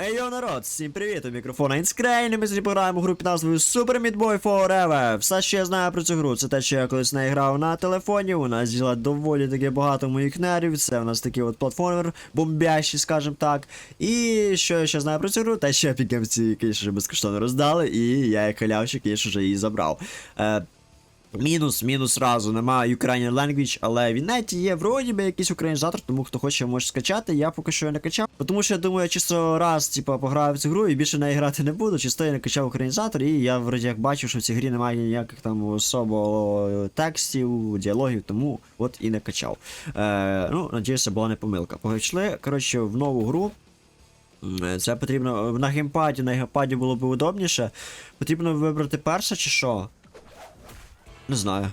Ей, йо, народ, всім привіт, у мікрофона Інскрейн, і ми сьогодні пограємо у гру під назвою Super Meat Boy Forever. Все, що я знаю про цю гру, це те, що я колись не грав на телефоні, у нас діла доволі таки багато моїх нервів, це у нас такий от платформер, бомбящий, скажімо так. І що я ще знаю про цю гру, те, що епікемці, звісно, безкоштовно роздали, і я як халявщик, звісно, вже її забрав. Е, Мінус, мінус разу, немає Ukrainian language, але в інеті є вроді би якийсь українізатор, тому хто хоче може скачати, я поки що не качав. Тому що я думаю, я чисто раз, типа, пограю в цю гру і більше неї грати не буду. Чисто я не качав українізатор, і я вроді як бачив, що в цій грі немає ніяких там особо текстів, діалогів, тому от і не качав. Е, ну, надіюся, була не помилка. Погайшли, коротше, в нову гру. Це потрібно на геймпаді, на геймпаді було б удобніше. Потрібно вибрати перше чи що? Не знаю.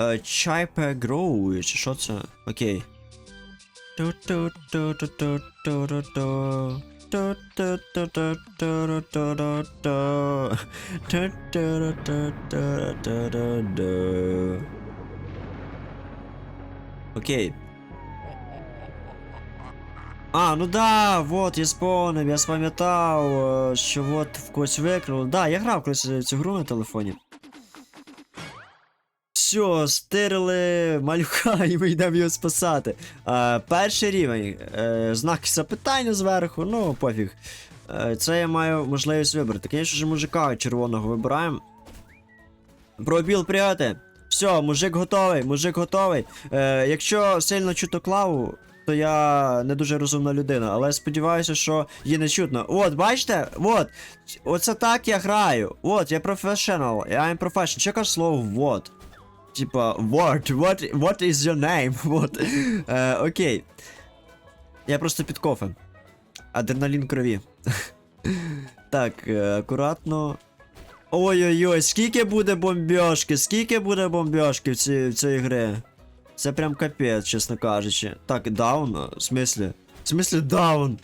Е, Чайпе Гроу, чи що це? Окей. Окей. А, ну да, вот, я спомнив, я спам'ятав, е, що от в когось викрили. Да, я грав колись цю гру на телефоні. Все, стирили малюка і ми йдемо його спасати. Е, перший рівень. Е, знаки запитання зверху, ну пофіг. Е, це я маю можливість вибрати. Звісно ж, мужика червоного вибираємо. Пробіл пряти. Все, мужик готовий, мужик готовий. Е, якщо сильно чути клаву, то я не дуже розумна людина, але сподіваюся, що її не чутно. От, бачите? От. Оце так я граю. От, я професіонал. I'm professional. Що каже слово вот? Типа, what? What, what is your name? Вот. Е, окей. Я просто під кофе. Адреналін крові. так, е, акуратно. Ой-ой-ой, скільки буде бомбьошки, скільки буде бомбьошки в цій, в цій грі? Це прям капець, чесно кажучи. Так, даун? В смислі? В смислі даун?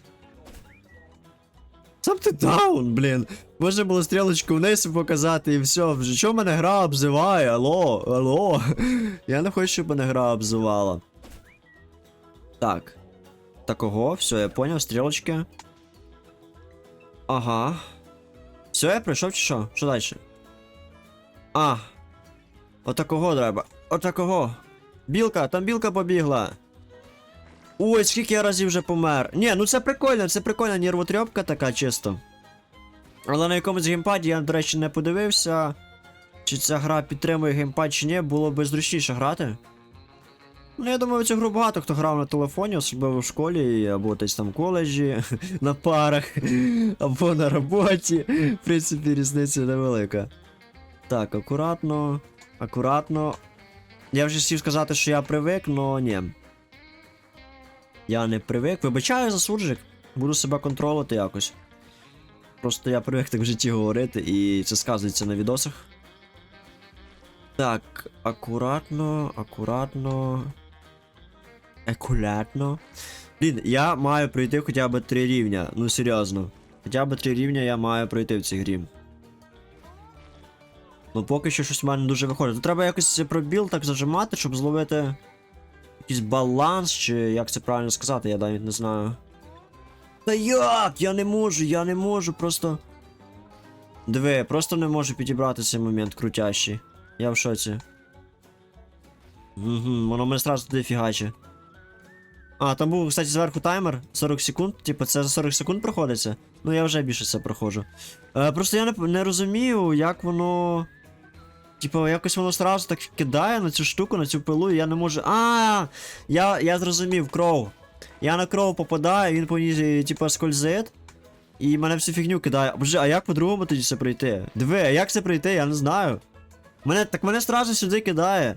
Сам ти даун, блін. Можна було стрілочку вниз показати і все. Вже що мене гра обзиває? Алло, алло. Я не хочу, щоб мене гра обзивала. Так. Такого, все, я поняв, стрілочки. Ага. Все, я прийшов чи що? Що далі? А. Отакого треба. Отакого. Білка, там білка побігла. Ой, скільки я разів вже помер. Ні, ну це прикольно, це прикольна нервотрьопка така чисто. Але на якомусь геймпаді я, до речі, не подивився. Чи ця гра підтримує геймпад чи ні, було б зручніше грати. Ну, я думаю, в цю гру багато хто грав на телефоні, особливо в школі, або десь там в коледжі, на парах, або на роботі. В принципі, різниця невелика. Так, акуратно, акуратно. Я вже хотів сказати, що я привик, но ні. Я не привик. Вибачаю за суржик. Буду себе контролити якось. Просто я привик так в житті говорити, і це сказується на відосах. Так, акуратно, акуратно. Акуратно. Блін, я маю пройти хоча б три рівня. Ну серйозно. Хоча б три рівня я маю пройти в цій грі. Ну поки що щось в мене дуже виходить. Тут треба якось пробіл так зажимати, щоб зловити якийсь баланс, чи як це правильно сказати, я навіть не знаю. Та як? Я не можу, я не можу, просто. Диви, просто не можу підібрати цей момент крутящий. Я в шоці. Угу, воно мене сразу туди фігаче. А, там був, кстати, зверху таймер 40 секунд. Типу, це за 40 секунд проходиться. Ну я вже більше це проходжу. Е, просто я не, не розумію, як воно. Типу, якось воно сразу так кидає на цю штуку, на цю пилу, і я не можу. А, я, я зрозумів, кров. Я на кров попадаю, він по ній, типу, скользить. І мене всю фігню кидає. Боже, а як по-другому тоді це пройти? Диви, а як це пройти? Я не знаю. Мене, так мене сразу сюди кидає.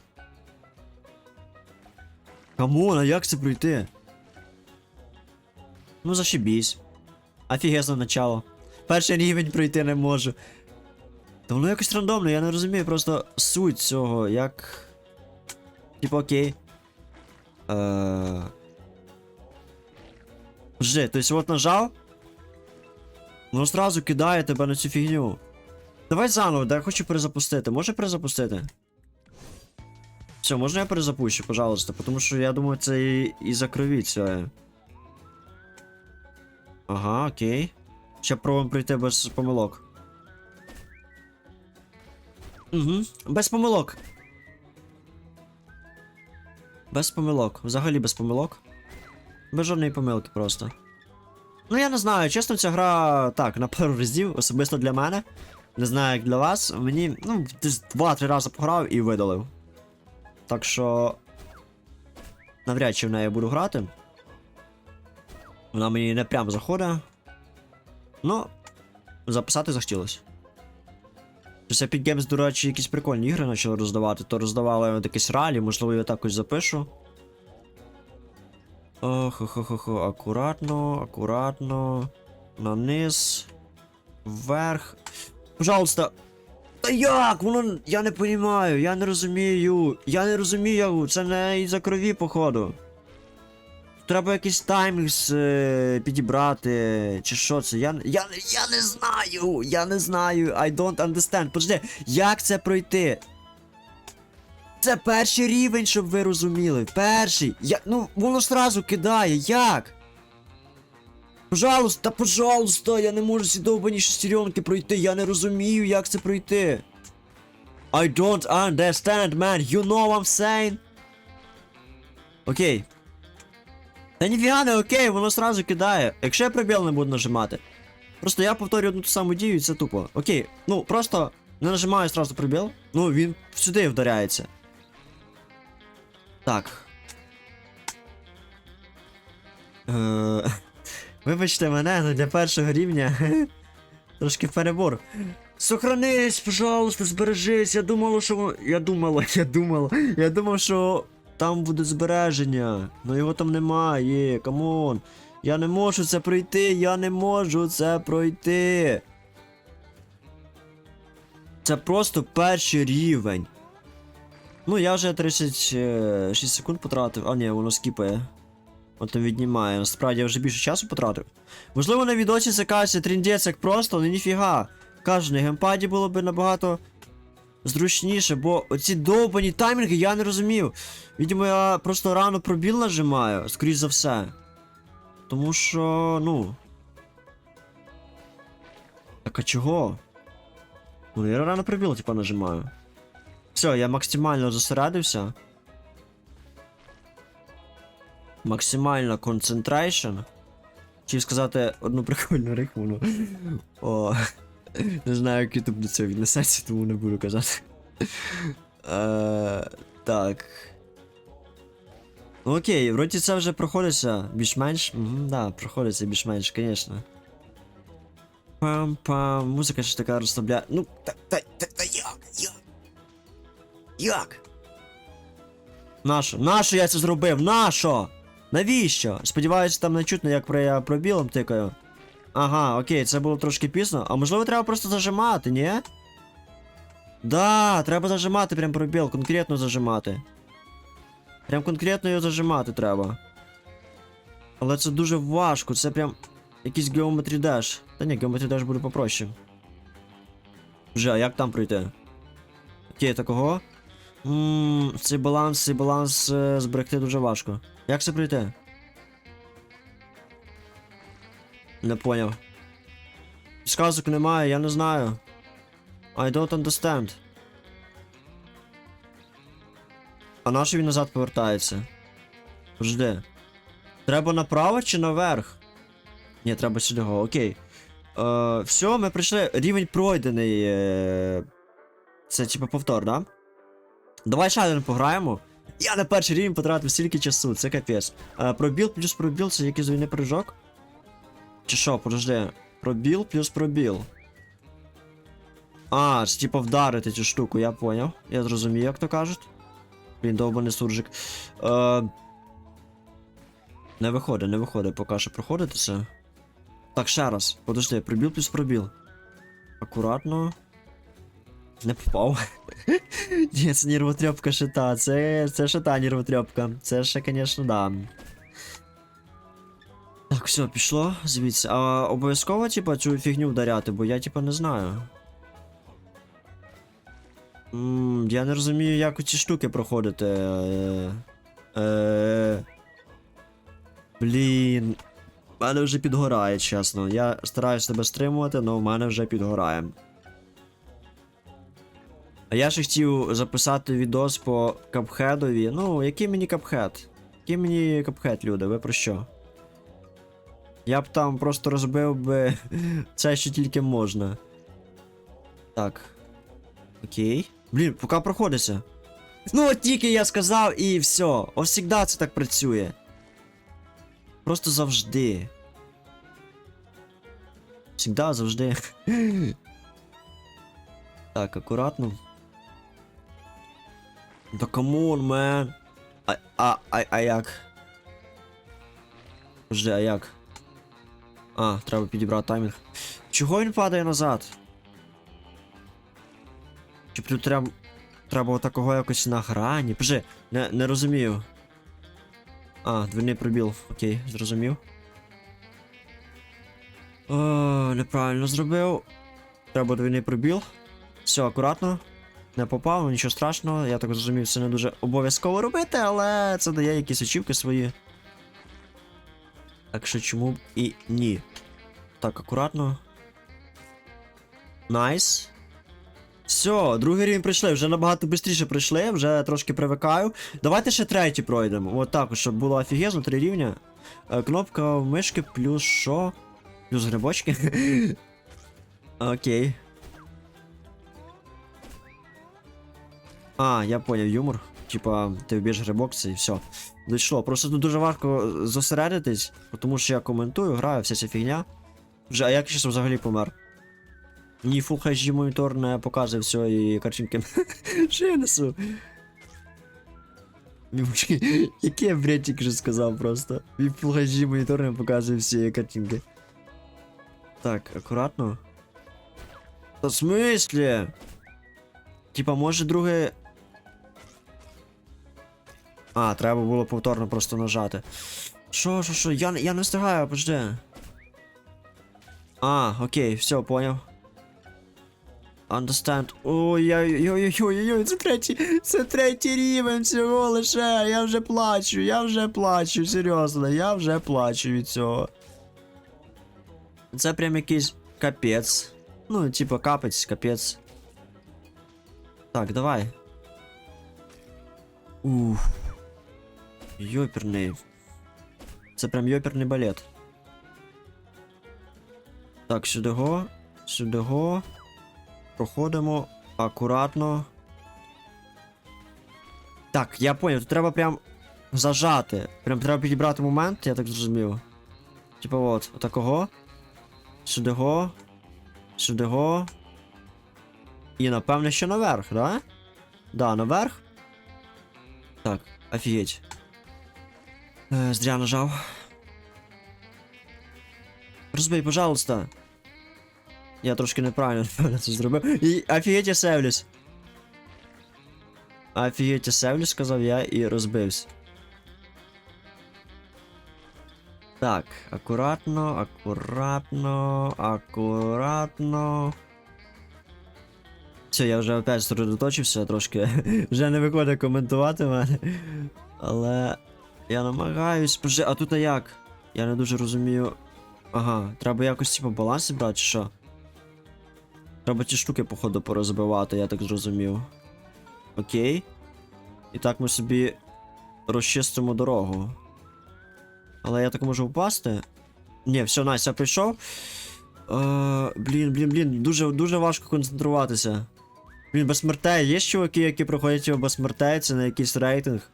Камон, а як це пройти? Ну зашибісь. Офігезне начало. Перший рівень пройти не можу. Та воно якось рандомно, я не розумію просто суть цього, як. Типу, окей. Е... Жди, то есть от нажав. Воно сразу кидає тебе на цю фігню. Давай заново, да я хочу перезапустити. Може перезапустити? Все, можна я перезапущу, пожалуйста, потому що я думаю, це і, і за це. Ага, окей. Ще пробуємо пройти без помилок. Угу, без помилок. Без помилок. Взагалі без помилок. Без жодної помилки просто. Ну я не знаю, чесно, ця гра так, на пару разів, особисто для мене. Не знаю, як для вас. Мені, ну, десь 2-3 рази пограв і видалив. Так що. Навряд чи в неї буду грати. Вона мені не прям заходить. Ну, записати захотілося. Щось Epic Games, до речі, якісь прикольні ігри почали роздавати. То роздавали от якісь ралі, можливо, я також запишу. Охо-хо-хо-хо, акуратно, акуратно. На низ. Вверх. Пожалуйста. Та як? Воно. Я не розумію, я не розумію. Я не розумію, це не із-за крові, походу. Треба якийсь таймінг е, підібрати, чи що це? Я, я, я не знаю! Я не знаю. I don't understand. Подожди, як це пройти? Це перший рівень, щоб ви розуміли. Перший. Я, ну, воно сразу кидає. Як? Пожалуйста, пожалуйста, я не можу ці довбані шестеренки пройти. Я не розумію, як це пройти. I don't understand, man. You know what I'm saying? Окей. Та ніфіга не окей, воно сразу кидає. Якщо я пробіл не буду нажимати. Просто я повторюю одну ту саму дію і це тупо. Окей, ну просто не нажимаю сразу пробіл. Ну він сюди вдаряється. Так. Е, Вибачте мене, але для першого рівня трошки перебор. Сохранись, пожалуйста, збережись. Я думала, що Я думала, я думала. Я думав, що там буде збереження. Но його там немає. Камон. Я не можу це пройти, я не можу це пройти. Це просто перший рівень. Ну, я вже 36 секунд потратив. А, ні, воно скіпає. От там віднімає. Насправді я вже більше часу потратив. Можливо, на відосі це кажеться як просто, але ніфіга. Кажу, на геймпаді було б набагато зручніше, бо оці довбані таймінги я не розумів. Відомо, я просто рано пробіл нажимаю, скоріш за все. Тому що, ну. Так а чого? Ну, я рано пробіл, типа, нажимаю. Все, я максимально зосередився. Максимально концентрейшн. Чи сказати одну прикольну рихму, ну. О. Не знаю, як YouTube до цього віднесеться, тому не буду казати. Е, так. Ну окей, вроді це вже проходиться більш-менш. Угу, да, проходиться більш-менш, звісно. Пам-пам, музика ж така розслабляє. Ну, та, та, та, та як? Як? Як? Нащо? Нащо я це зробив? Нащо? Навіщо? Сподіваюся, там не чутно, як про я пробілом тикаю. Ага, окей, це було трошки пізно. А можливо треба просто зажимати, ні? Да, треба зажимати прям пробіл, конкретно зажимати. Прям конкретно його зажимати треба. Але це дуже важко, це прям якийсь Geometry Dash. Та ні, Geometry Dash буде попроще. Вже, а як там пройти? Окей, такого. Ммм, цей баланс, цей баланс е, зберегти дуже важко. Як це пройти? Не поняв. Сказок немає, я не знаю. I don't understand. А нащо він назад повертається? Жди. Треба направо чи наверх? Ні, треба сюди, окей. Е, все, ми прийшли. Рівень пройдений. Е, це типу повтор, да? Давай ще один пограємо. Я на перший рівень потратив стільки часу, це капець. Е, пробіл плюс пробіл, це якийсь двійний прыжок? Чи що, подожди. Пробіл плюс пробіл. А, це типа вдарити цю штуку, я поняв. Я зрозумів, як то кажуть. Блін, довбаний суржик. Е... Не виходить, не виходить, поки що проходити це. Так, ще раз. Подожди, пробіл плюс пробіл. Акуратно. Не попав. Ні, це нервотрепка шита. Це, це шита нервотрепка. Це ще, звісно, да. Так, все, пішло звідси. А обов'язково, типа, цю фігню вдаряти, бо я, типа, не знаю. Ммм, я не розумію, як ці штуки проходити. Е, е, блін. В мене вже підгорає, чесно. Я стараюсь тебе стримувати, але в мене вже підгорає. А я ще хотів записати відос по капхедові. Ну, який мені капхед? Який мені капхед, люди, ви про що? Я б там просто розбив би це, що тільки можна. Так. Окей. Блін, поки проходиться. Ну, от тільки я сказав і все. Завжди це так працює. Просто завжди. Всегда, завжди. Так, акуратно. Да камон, мен. А, а, а, а як? Подожди, а як? А, треба підібрати таймінг. Чого він падає назад? Чи тут треба. Треба отакого якось на грані. Подожди, не, не розумію. А, дверний пробіл. Окей, зрозумів. О, неправильно зробив. Треба двійний пробіл. Все, акуратно. Не попав, нічого страшного. Я так зрозумів, це не дуже обов'язково робити, але це дає якісь очівки свої. Так що чому б і ні. Так, акуратно. Найс. Все, другий рівень пройшли, вже набагато швидше пройшли, вже трошки привикаю. Давайте ще третій пройдемо. От так, щоб було офігезно, три рівня. Е, Кнопка мишки плюс що? Плюс грибочки. Окей. А, я поняв юмор. Типа, ти вб'єш грибок це і все. Дійшло. Просто тут дуже важко зосередитись, тому що я коментую, граю, вся ця фігня. Вже, а як щас взагалі помер? Ні Full HD монітор не показує все картинки. Що я несу? Який я бред тільки сказав просто. Мій Full HD монітор не показує всі картинки. Так, акуратно. В смислі? Типа, може друге. А, треба було повторно просто нажати. Що, що, що? Я, я не встигаю, подожди. А, окей, все, поняв. Understand. Ой-ой-ой-ой-ой-ой, це третій, це третій рівень всього лише. Я вже плачу, я вже плачу, серйозно, я вже плачу від цього. Це прям якийсь капець. Ну, типа капець, капець. Так, давай. Уф. Йоперний. Це прям йоперний балет. Так, сюди го, сюди го. Проходимо акуратно. Так, я поняв, тут треба прям зажати. Прям треба підібрати момент, я так зрозумів. Типа от, отакого. Сюди го. Сюди го. І напевне, що наверх, да? Да, наверх. Так, офігеть. Е, зря нажав. Розбий, пожалуйста. Я трошки неправильно це зробив. І я севлюсь. Я севлюсь, сказав я і розбився. Так, акуратно, акуратно, акуратно. Все, я вже опять сосредоточився трошки. вже не виходить коментувати мене. Але я намагаюсь. Боже, а тут а як? Я не дуже розумію. Ага, треба якось типу баланс зібрати, чи що? Треба ці штуки, походу, порозбивати, я так зрозумів. Окей. І так ми собі розчистимо дорогу. Але я так можу впасти. Ні, все, Настя, я прийшов. Е, блін, блін, блін, дуже, дуже важко концентруватися. Блін, без смертей. Є чуваки, які проходять його без на якийсь рейтинг.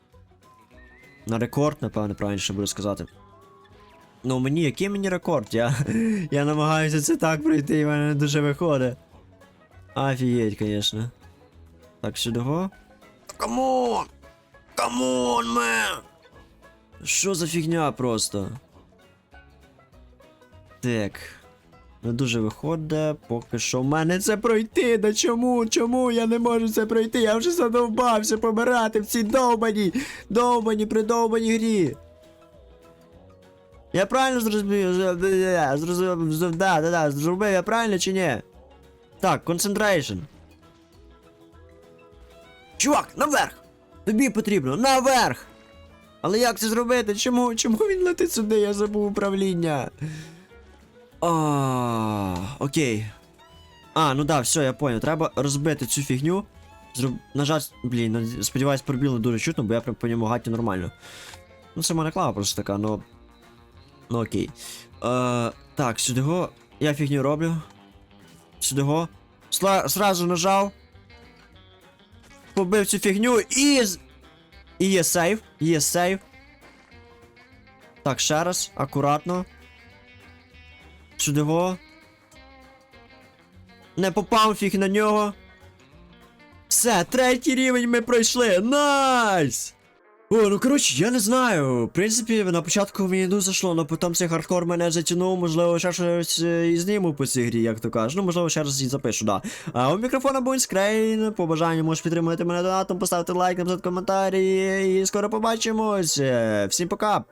На рекорд, напевно, правильніше буду сказати. Ну, мені, який мені рекорд? Я, я намагаюся це так пройти, і в мене не дуже виходить. Офігеть, конечно. Так, сюди. Камон! Камон, мен! Що за фігня просто? Так. Не дуже виходить, поки що в мене це пройти. Да чому? Чому я не можу це пройти? Я вже задовбався помирати в цій довбаній, довбаній, придовбаній грі. Я правильно зрозумів? Зрозумів, да, да, да, зробив я правильно чи ні? Так, концентрейшн. Чувак, наверх! Тобі потрібно, наверх! Але як це зробити? Чому? Чому він летить сюди? Я забув управління. А, окей. А, ну да, все, я понял. Треба розбити цю фігню. Зроб... Нажати. Блін, сподіваюсь, пробіл не дуже чутно, бо я прям по ньому гаті нормально. Ну, це мене клава просто така, ну. Ну окей. Е, так, сюди го. Я фігню роблю. Сюди го. Сла... Сразу нажав. Побив цю фігню і. І є сейв. Є сейв. Так, ще раз, акуратно. Го. Не попав фіг на нього. Все, третій рівень ми пройшли. Найс! О, ну коротше, я не знаю. В принципі, на початку мені не зайшло, але потім цей хардкор мене затягнув, можливо, ще щось е, і зніму по цій грі, як то кажеш. Ну, можливо, ще раз і запишу, да. А у мікрофона був скрейн. По бажанню можеш підтримати мене донатом, поставити лайк, написати коментарі. І скоро побачимось. Е, Всім пока!